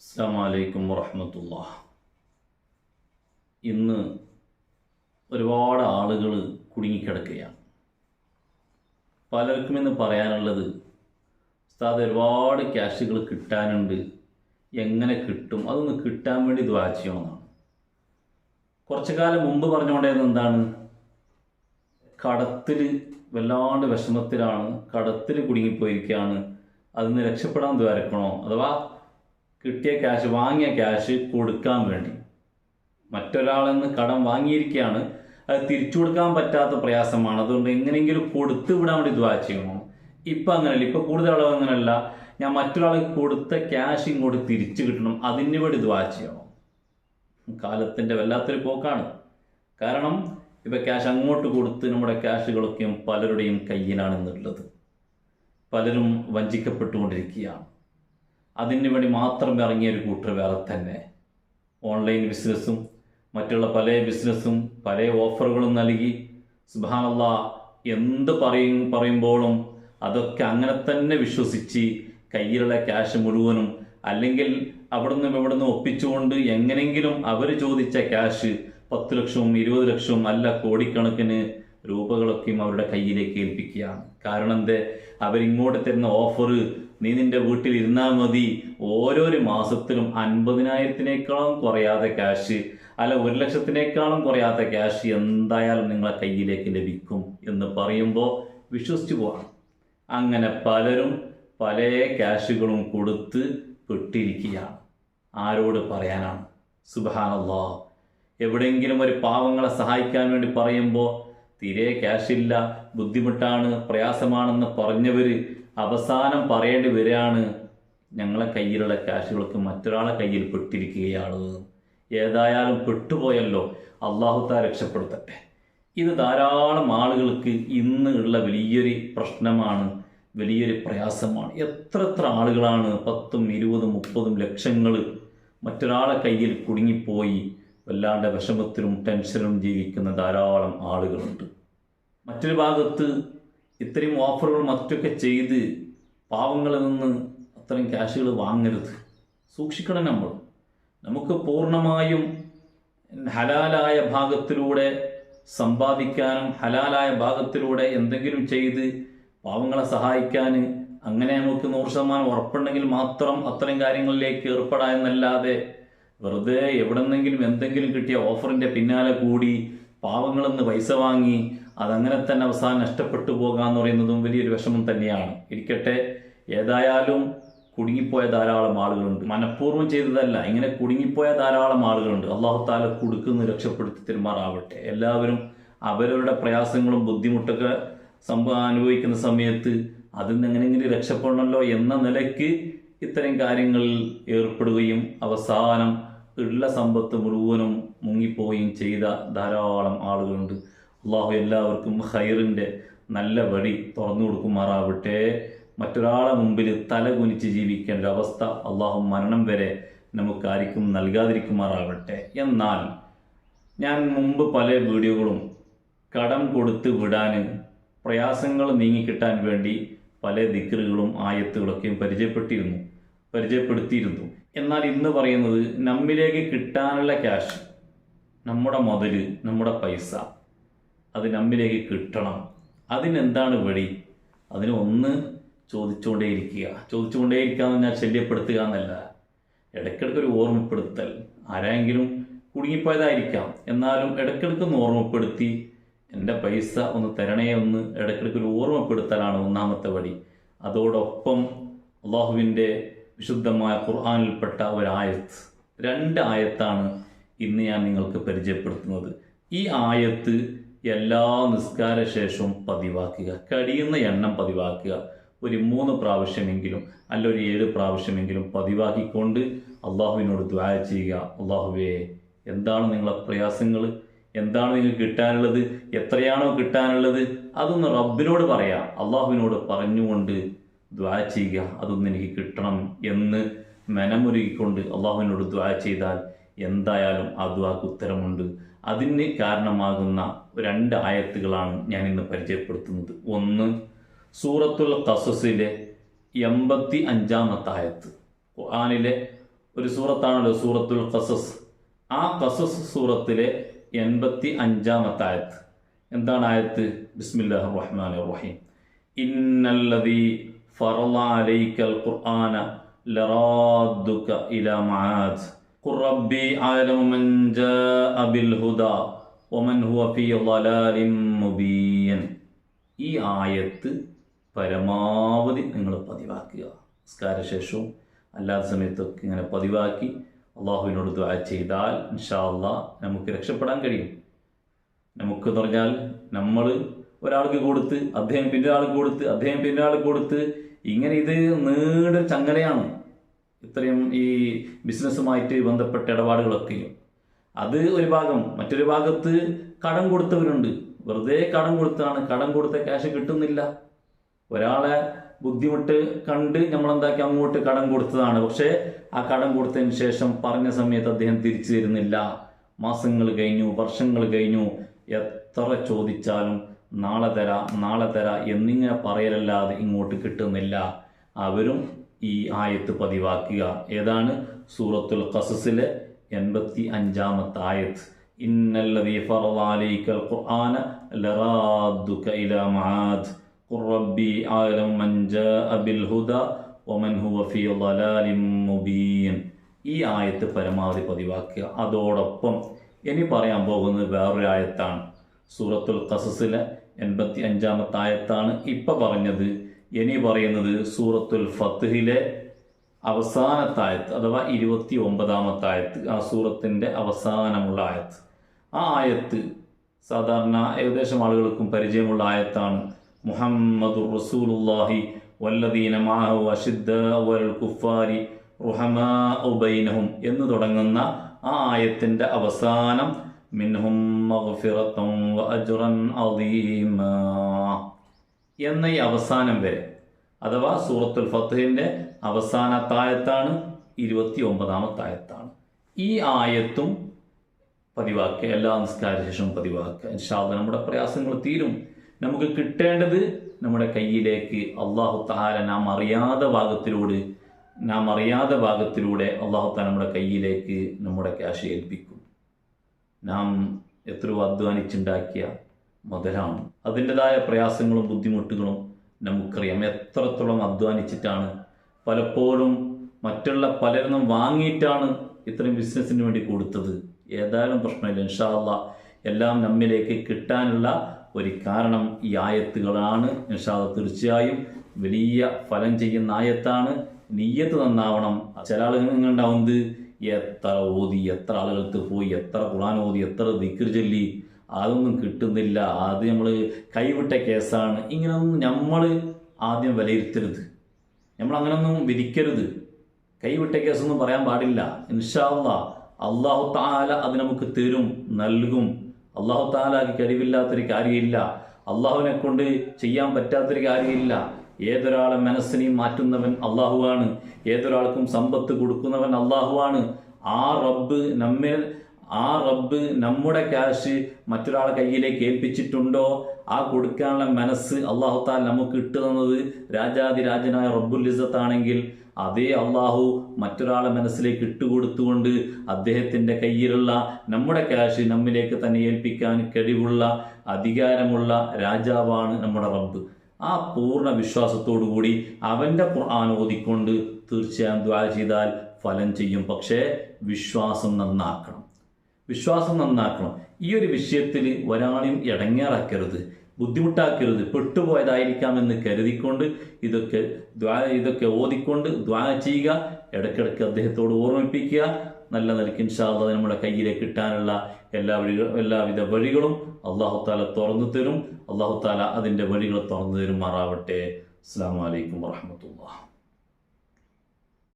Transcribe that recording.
അസ്സാം വലൈക്കും വറഹമത്തുള്ള. ഇന്ന് ഒരുപാട് ആളുകൾ കുടുങ്ങിക്കിടക്കുകയാണ്. പലർക്കും ഇന്ന് പറയാനുള്ളത് ഉസ്താദ് ഒരുപാട് ക്യാഷുകൾ കിട്ടാനുണ്ട്. എങ്ങനെ കിട്ടും? അതൊന്ന് കിട്ടാൻ വേണ്ടി ദ്വാ ചെയ്യണമെന്നാണ്. കുറച്ചു കാലം മുമ്പ് പറഞ്ഞുകൊണ്ടായിരുന്നു എന്താണ്? കടത്തിൽ വല്ലാണ്ട് വിഷമത്തിലാണ് കടത്തിൽ കുടുങ്ങിപ്പോയിരിക്കുകയാണ്. അതിന് രക്ഷപ്പെടാൻ ദ്വാരക്കണോ അഥവാ കിട്ടിയ ക്യാഷ് വാങ്ങിയ ക്യാഷ് കൊടുക്കാൻ വേണ്ടി. മറ്റൊരാളിൽ നിന്ന് കടം വാങ്ങിയിരിക്കുകയാണ്. അത് തിരിച്ചു കൊടുക്കാൻ പറ്റാത്ത പ്രയാസമാണ്. അതുകൊണ്ട് എങ്ങനെയെങ്കിലും കൊടുത്തു വിടാൻ വേണ്ടി ദ്വാ ചെയ്യണം ഇപ്പം അങ്ങനെയല്ല. ഇപ്പം കൂടുതൽ ആളുകൾ അങ്ങനെയല്ല. ഞാൻ മറ്റൊരാൾക്ക് കൊടുത്ത ക്യാഷ് ഇങ്ങോട്ട് തിരിച്ചു കിട്ടണം. അതിന് വേണ്ടി ദ്വാ ചെയ്യണം. കാലത്തിന്റെ വല്ലാത്തൊരു പോക്കാണ്. കാരണം ഇപ്പം ക്യാഷ് അങ്ങോട്ട് കൊടുത്ത് നമ്മുടെ ക്യാഷുകളൊക്കെയും പലരുടെയും കയ്യിലാണെന്നുള്ളത് പലരും വഞ്ചിക്കപ്പെട്ടുകൊണ്ടിരിക്കുകയാണ്. അതിന് വേണ്ടി മാത്രം ഇറങ്ങിയ ഒരു കൂട്ടർ വേറെ തന്നെ. ഓൺലൈൻ ബിസിനസ്സും മറ്റുള്ള പല ബിസിനസ്സും പല ഓഫറുകളും നൽകി. സുബാനല്ല എന്ത് പറയും പറയുമ്പോഴും അതൊക്കെ അങ്ങനെ തന്നെ വിശ്വസിച്ച് കയ്യിലുള്ള ക്യാഷ് മുഴുവനും അല്ലെങ്കിൽ അവിടുന്ന് ഇവിടുന്ന് ഒപ്പിച്ചുകൊണ്ട് എങ്ങനെങ്കിലും അവർ ചോദിച്ച ക്യാഷ് പത്ത് ലക്ഷവും ഇരുപത് ലക്ഷവും അല്ല കോടിക്കണക്കിന് രൂപകളൊക്കെയും അവരുടെ കയ്യിലേക്ക് ഏൽപ്പിക്കുകയാണ്. കാരണം എന്തേ? അവരിങ്ങോട്ട് തരുന്ന ഓഫർ നീ നിന്റെ വീട്ടിൽ ഇരുന്നാൽ മതി. ഓരോരോ മാസത്തിലും അൻപതിനായിരത്തിനേക്കാളും കുറയാതെ ക്യാഷ് അല്ല ഒരു ലക്ഷത്തിനേക്കാളും കുറയാത്ത ക്യാഷ് എന്തായാലും നിങ്ങളെ കയ്യിലേക്ക് ലഭിക്കും എന്ന് പറയുമ്പോൾ വിശ്വസിച്ചു പോകണം അങ്ങനെ പലരും പല ക്യാഷുകളും കൊടുത്ത് പെട്ടിരിക്കുകയാണ്. ആരോട് പറയാനാണ്? സുബാനല്ലോ എവിടെയെങ്കിലും ഒരു പാവങ്ങളെ സഹായിക്കാൻ വേണ്ടി പറയുമ്പോൾ തീരെ ക്യാഷില്ല ബുദ്ധിമുട്ടാണ് പ്രയാസമാണെന്ന് പറഞ്ഞവർ അവസാനം പറയേണ്ടി വരികയാണ് ഞങ്ങളെ കയ്യിലുള്ള ക്യാഷുകൾക്ക് മറ്റൊരാളെ കയ്യിൽ പെട്ടിരിക്കുകയാണ് ഏതായാലും പെട്ടുപോയല്ലോ. അള്ളാഹുത്ത രക്ഷപ്പെടുത്തട്ടെ. ഇത് ധാരാളം ആളുകൾക്ക് ഇന്ന് ഉള്ള വലിയൊരു പ്രശ്നമാണ് വലിയൊരു പ്രയാസമാണ്. എത്ര എത്ര ആളുകളാണ് പത്തും ഇരുപതും മുപ്പതും ലക്ഷങ്ങൾ മറ്റൊരാളെ കയ്യിൽ കുടുങ്ങിപ്പോയി വല്ലാണ്ട് വിഷമത്തിലും ടെൻഷനും ജീവിക്കുന്ന ധാരാളം ആളുകളുണ്ട്. മറ്റൊരു ഭാഗത്ത് ഇത്രയും ഓഫറുകൾ മറ്റൊക്കെ ചെയ്ത് പാവങ്ങളിൽ നിന്ന് അത്രയും ക്യാഷുകൾ വാങ്ങരുത്. സൂക്ഷിക്കണം നമ്മൾ. നമുക്ക് പൂർണമായും ഹലാലായ ഭാഗത്തിലൂടെ സമ്പാദിക്കാനും ഹലാലായ ഭാഗത്തിലൂടെ എന്തെങ്കിലും ചെയ്ത് പാവങ്ങളെ സഹായിക്കാൻ അങ്ങനെ നമുക്ക് നൂറ് ശതമാനം ഉറപ്പുണ്ടെങ്കിൽ മാത്രം അത്തരം കാര്യങ്ങളിലേക്ക് ഏർപ്പെടാൻ എന്നല്ലാതെ വെറുതെ എവിടെന്നെങ്കിലും എന്തെങ്കിലും കിട്ടിയ ഓഫറിന്റെ പിന്നാലെ കൂടി പാവങ്ങളിൽ നിന്ന് പൈസ വാങ്ങി അതങ്ങനെ തന്നെ അവസാനം നഷ്ടപ്പെട്ടു പോകാന്ന് പറയുന്നതും വലിയൊരു വിഷമം തന്നെയാണ്. ഇരിക്കട്ടെ ഏതായാലും കുടുങ്ങിപ്പോയ ധാരാളം ആളുകളുണ്ട്. മനഃപൂർവം ചെയ്തതല്ല ഇങ്ങനെ കുടുങ്ങിപ്പോയ ധാരാളം ആളുകളുണ്ട്. അള്ളാഹു താല കൊടുക്കുന്ന രക്ഷപ്പെടുത്തി തിരുമാറാവട്ടെ. എല്ലാവരും അവരവരുടെ പ്രയാസങ്ങളും ബുദ്ധിമുട്ടൊക്കെ സംഭവം അനുഭവിക്കുന്ന സമയത്ത് അതിൽ നിന്ന് എങ്ങനെയെങ്കിലും രക്ഷപ്പെടണമല്ലോ എന്ന നിലയ്ക്ക് ഇത്തരം കാര്യങ്ങളിൽ ഏർപ്പെടുകയും അവസാനം ഉള്ള സമ്പത്ത് മുഴുവനും മുങ്ങിപ്പോവുകയും ചെയ്ത ധാരാളം ആളുകളുണ്ട്. അള്ളാഹു എല്ലാവർക്കും ഹൈറിന്റെ നല്ല വഴി തുറന്നു കൊടുക്കുമാറാവട്ടെ. മറ്റൊരാളെ മുമ്പിൽ തല കുനിച്ച് ജീവിക്കേണ്ട അവസ്ഥ അള്ളാഹു മരണം വരെ നമുക്കാർക്കും നൽകാതിരിക്കുമാറാവട്ടെ. എന്നാൽ ഞാൻ മുമ്പ് പല വീഡിയോകളും കടം കൊടുത്ത് വിടാൻ പ്രയാസങ്ങൾ നീങ്ങിക്കിട്ടാൻ വേണ്ടി പല ദിക്കറുകളും ആയത്തുകളൊക്കെയും പരിചയപ്പെട്ടിരുന്നു പരിചയപ്പെടുത്തിയിരുന്നു. എന്നാൽ ഇന്ന് പറയുന്നത് നമ്മിലേക്ക് കിട്ടാനുള്ള ക്യാഷ് നമ്മുടെ മുതൽ നമ്മുടെ പൈസ. അത് നമ്മിലേക്ക് കിട്ടണം. അതിനെന്താണ് വഴി? അതിന് ഒന്ന് ചോദിച്ചുകൊണ്ടേയിരിക്കുക. ചോദിച്ചുകൊണ്ടേയിരിക്കുക എന്ന് ഞാൻ ശല്യപ്പെടുത്തുക എന്നല്ല. ഇടയ്ക്കിടയ്ക്ക് ഒരു ഓർമ്മപ്പെടുത്തൽ. ആരെങ്കിലും കുടുങ്ങിപ്പോയതായിരിക്കാം. എന്നാലും ഇടയ്ക്കിടയ്ക്ക് ഒന്ന് ഓർമ്മപ്പെടുത്തി എന്റെ പൈസ ഒന്ന് തരണേ ഒന്ന് ഇടയ്ക്കിടയ്ക്ക് ഒരു ഓർമ്മപ്പെടുത്തലാണ് ഒന്നാമത്തെ വഴി. അതോടൊപ്പം അള്ളാഹുവിന്റെ വിശുദ്ധമായ ഖുർആാനിൽപ്പെട്ട ഒരായത്ത്. രണ്ട് ആയത്താണ് ഇന്ന് ഞാൻ നിങ്ങൾക്ക് പരിചയപ്പെടുത്തുന്നത്. ഈ ആയത്ത് എല്ലാ നിസ്കാര ശേഷവും പതിവാക്കുക. കഴിയുന്ന എണ്ണം പതിവാക്കുക. ഒരു മൂന്ന് പ്രാവശ്യമെങ്കിലും അല്ല ഒരു ഏഴ് പ്രാവശ്യമെങ്കിലും പതിവാക്കിക്കൊണ്ട് അള്ളാഹുവിനോട് ദ്വാര ചെയ്യുക. അള്ളാഹുവേ എന്താണ് നിങ്ങളെ പ്രയാസങ്ങൾ എന്താണ് നിങ്ങൾക്ക് കിട്ടാനുള്ളത്? എത്രയാണോ കിട്ടാനുള്ളത്? അതൊന്ന് റബ്ബിനോട് പറയാം. അള്ളാഹുവിനോട് പറഞ്ഞുകൊണ്ട് ദ്വാ ചെയ്യുക. അതൊന്നും എനിക്ക് കിട്ടണം എന്ന് മനമൊരുക്കിക്കൊണ്ട് അള്ളാഹുവിനോട് ദ്വാ ചെയ്താൽ എന്തായാലും ആ ഉത്തരമുണ്ട്. അതിന് കാരണമാകുന്ന രണ്ട് ആയത്തുകളാണ് ഞാൻ ഇന്ന് പരിചയപ്പെടുത്തുന്നത്. ഒന്ന് സൂറത്തുൽ കസസിലെ എൺപത്തി അഞ്ചാമത്തെ ആയത്ത്. ഖുർആാനിലെ ഒരു സൂറത്താണല്ലോ സൂറത്തുൽ കസസ് ആ കസസ് സൂറത്തിലെ എൺപത്തി അഞ്ചാമത്തെ ആയത്ത്. എന്താണ് ആയത്ത്? ബിസ്മില്ലാഹ് റഹ്മാൻ റഹീം. ഇന്നല്ലദീ ഫറള അലൈക്കൽ ഖുർആന ലറാദുക ഇലാ മആദ്. ഖുർ റബ്ബി അഅലമു മൻ ജാഅ ബിൽ ഹുദാ വമൻ ഹുവ ഫീ ളലാലിൻ മുബീൻ ഈ ആയത്ത് പരമാവധി നിങ്ങൾ പതിവാക്കുക. നിസ്കാരശേഷവും അല്ലാത്ത സമയത്തൊക്കെ ഇങ്ങനെ പതിവാക്കി അള്ളാഹുവിനോട് ദ്വാ ചെയ്താൽ ഇൻഷാ അള്ളാ നമുക്ക് രക്ഷപ്പെടാൻ കഴിയും. നമുക്ക് എന്ന് പറഞ്ഞാൽ നമ്മൾ ഒരാൾക്ക് കൊടുത്ത് അദ്ദേഹം പിന്നെ ആൾക്ക് കൊടുത്ത് അദ്ദേഹം പിന്നെ ആൾക്ക് കൊടുത്ത് ഇങ്ങനെ ഇത് നീണ്ട ചങ്ങലയാണ്. ഇത്രയും ഈ ബിസിനസ്സുമായിട്ട് ബന്ധപ്പെട്ട ഇടപാടുകളൊക്കെയും. അത് ഒരു ഭാഗം. മറ്റൊരു ഭാഗത്ത് കടം കൊടുത്തവരുണ്ട്. വെറുതെ കടം കൊടുത്താണ്. കടം കൊടുത്ത ക്യാഷ് കിട്ടുന്നില്ല. ഒരാളെ ബുദ്ധിമുട്ട് കണ്ട് നമ്മൾ എന്താക്കി അങ്ങോട്ട് കടം കൊടുത്തതാണ്. പക്ഷേ ആ കടം കൊടുത്തതിന് ശേഷം പറഞ്ഞ സമയത്ത് അദ്ദേഹം തിരിച്ചു തരുന്നില്ല. മാസങ്ങൾ കഴിഞ്ഞു വർഷങ്ങൾ കഴിഞ്ഞു. എത്ര ചോദിച്ചാലും നാളെ തരാ നാളെ തരാ എന്നിങ്ങനെ പറയലല്ലാതെ ഇങ്ങോട്ട് കിട്ടുന്നില്ല. അവരും ഈ ആയത്ത് പതിവാക്കുക. ഏതാണ്? സൂറത്തുൽ ഖസസിലെ എൺപത്തി അഞ്ചാമത്തെ ആയത്ത്. ഇന്നല്ലദീ ഫറള ഖുർആന ലറാദുക ഇലാ മആദ്. ഖുർ റബ്ബി ആലം മൻ ജാഅ ബിൽ ഹുദാ വമൻ ഹുവ ഫീ ളലാലിൻ മുബീൻ. ഈ ആയത്ത് പരമാവധി പതിവാക്കുക. അതോടൊപ്പം ഇനി പറയാൻ പോകുന്നത് വേറൊരു ആയത്താണ്. സൂറത്തുൽ ഖസസിലെ എൺപത്തി അഞ്ചാമത്തെ ആയത്താണ്. ഇപ്പം പറഞ്ഞത് ഇനി പറയുന്നത് സൂറത്തുൽ ഫത്തുഹിലെ അവസാനത്തെ ആയത്ത് അഥവാ ഇരുപത്തി ഒമ്പതാമത്തായത്ത് ആ സൂറത്തിന്റെ അവസാനമുള്ള ആയത്ത് ആ ആയത്ത് സാധാരണ ഏകദേശം ആളുകൾക്കും പരിചയമുള്ള ആയത്താണ്. മുഹമ്മദുർ റസൂലുള്ളാഹി വല്ലദീന മാഹു അഷിദ് കുഫാരി റുഹമാഉ ബൈനഹും എന്ന് തുടങ്ങുന്ന ആ ആയത്തിന്റെ അവസാനം മിൻഹും വ അജ്റൻ അദീമാ. എന്ന ഈ അവസാനം വരെ. അഥവാ സൂറത്തുൽ ഫത്തഹിന്റെ അവസാന ആയത്താണ് ഇരുപത്തി ഒമ്പതാമത്തായത്താണ് ഈ ആയത്തും പതിവാക്കുക എല്ലാ നിസ്കാര ശേഷവും പതിവാക്കുക. ഇൻഷാല്ല നമ്മുടെ പ്രയാസങ്ങൾ തീരും. നമുക്ക് കിട്ടേണ്ടത് നമ്മുടെ കയ്യിലേക്ക് അള്ളാഹു തഹാല നാം അറിയാത്ത ഭാഗത്തിലൂടെ നാം അറിയാത്ത ഭാഗത്തിലൂടെ അള്ളാഹു താല നമ്മുടെ കയ്യിലേക്ക് നമ്മുടെ ക്യാഷ് ഏൽപ്പിക്കും. നാം എത്രയോ അധ്വാനിച്ചുണ്ടാക്കിയ മുതലാണ് അതിന്റെതായ പ്രയാസങ്ങളും ബുദ്ധിമുട്ടുകളും നമുക്കറിയാം. എത്രത്തോളം അധ്വാനിച്ചിട്ടാണ് പലപ്പോഴും മറ്റുള്ള പലരും വാങ്ങിയിട്ടാണ് ഇത്രയും ബിസിനസ്സിന് വേണ്ടി കൊടുത്തത്. ഏതായാലും പ്രശ്നമില്ല. ഇൻഷാല്ല എല്ലാം നമ്മിലേക്ക് കിട്ടാനുള്ള ഒരു കാരണം ഈ ആയത്തുകളാണ്. ഇൻഷാല്ല തീർച്ചയായും വലിയ ഫലം ചെയ്യുന്ന ആയത്താണ്. നീയത്ത് നന്നാവണം. ചില ആളുകൾ ഉണ്ടാവുന്നത് എത്ര ഓതി എത്ര ആളുകൾക്ക് പോയി എത്ര ഖുർആൻ ഓതി എത്ര ദിക്കർ ചൊല്ലി അതൊന്നും കിട്ടുന്നില്ല. ആദ്യം നമ്മൾ കൈവിട്ട കേസാണ്. ഇങ്ങനൊന്നും നമ്മൾ ആദ്യം വിലയിരുത്തരുത്. നമ്മൾ അങ്ങനെയൊന്നും വിധിക്കരുത്. കൈവിട്ട കേസൊന്നും പറയാൻ പാടില്ല. ഇൻഷാല്ല അള്ളാഹു താല അത് നമുക്ക് തരും നൽകും. അള്ളാഹു താലാക്ക് കഴിവില്ലാത്തൊരു കാര്യമില്ല. അള്ളാഹുവിനെ കൊണ്ട് ചെയ്യാൻ പറ്റാത്തൊരു കാര്യമില്ല. ഏതൊരാളെ മനസ്സിനെയും മാറ്റുന്നവൻ അള്ളാഹുവാണ് ഏതൊരാൾക്കും സമ്പത്ത് കൊടുക്കുന്നവൻ അള്ളാഹുവാണ് ആ റബ്ബ് നമ്മെ ആ റബ്ബ് നമ്മുടെ ക്യാഷ് മറ്റൊരാളെ കയ്യിലേക്ക് ഏൽപ്പിച്ചിട്ടുണ്ടോ? ആ കൊടുക്കാനുള്ള മനസ്സ് അള്ളാഹുത്താൽ നമുക്ക് ഇട്ടു തന്നത് രാജാതിരാജനായ റബ്ബുൽ ഇസത്താണെങ്കിൽ അതേ അള്ളാഹു മറ്റൊരാളെ മനസ്സിലേക്ക് ഇട്ടുകൊടുത്തുകൊണ്ട് അദ്ദേഹത്തിന്റെ കയ്യിലുള്ള നമ്മുടെ ക്യാഷ് നമ്മിലേക്ക് തന്നെ ഏൽപ്പിക്കാൻ കഴിവുള്ള അധികാരമുള്ള രാജാവാണ് നമ്മുടെ റബ്ബ്. ആ പൂർണ വിശ്വാസത്തോടു കൂടി അവന്റെ ഖുർആൻ ഓതിക്കൊണ്ട് തീർച്ചയായും ദ്വാര ചെയ്താൽ ഫലം ചെയ്യും. പക്ഷേ വിശ്വാസം നന്നാക്കണം. വിശ്വാസം നന്നാക്കണം. ഈ ഒരു വിഷയത്തിൽ ഒരാളെയും ഇടങ്ങേറാക്കരുത്. ബുദ്ധിമുട്ടാക്കരുത്. പെട്ടുപോയതായിരിക്കാമെന്ന് കരുതിക്കൊണ്ട് ഇതൊക്കെ ദ്വാ ഇതൊക്കെ ഓതിക്കൊണ്ട് ദ്വാ ചെയ്യുക. ഇടയ്ക്കിടയ്ക്ക് അദ്ദേഹത്തോട് ഓർമ്മിപ്പിക്കുക. നല്ല നിലയ്ക്ക് ഇൻഷാല്ല നമ്മുടെ കയ്യിലേക്ക് കിട്ടാനുള്ള എല്ലാ വഴികൾ എല്ലാവിധ വഴികളും അള്ളാഹു താല തുറന്നു തരും. അള്ളാഹു താല അതിന്റെ വഴികൾ തുറന്നു തരും തരുമാറാവട്ടെ. അസ്സാം വലൈക്കും വാഹമത്തുള്ള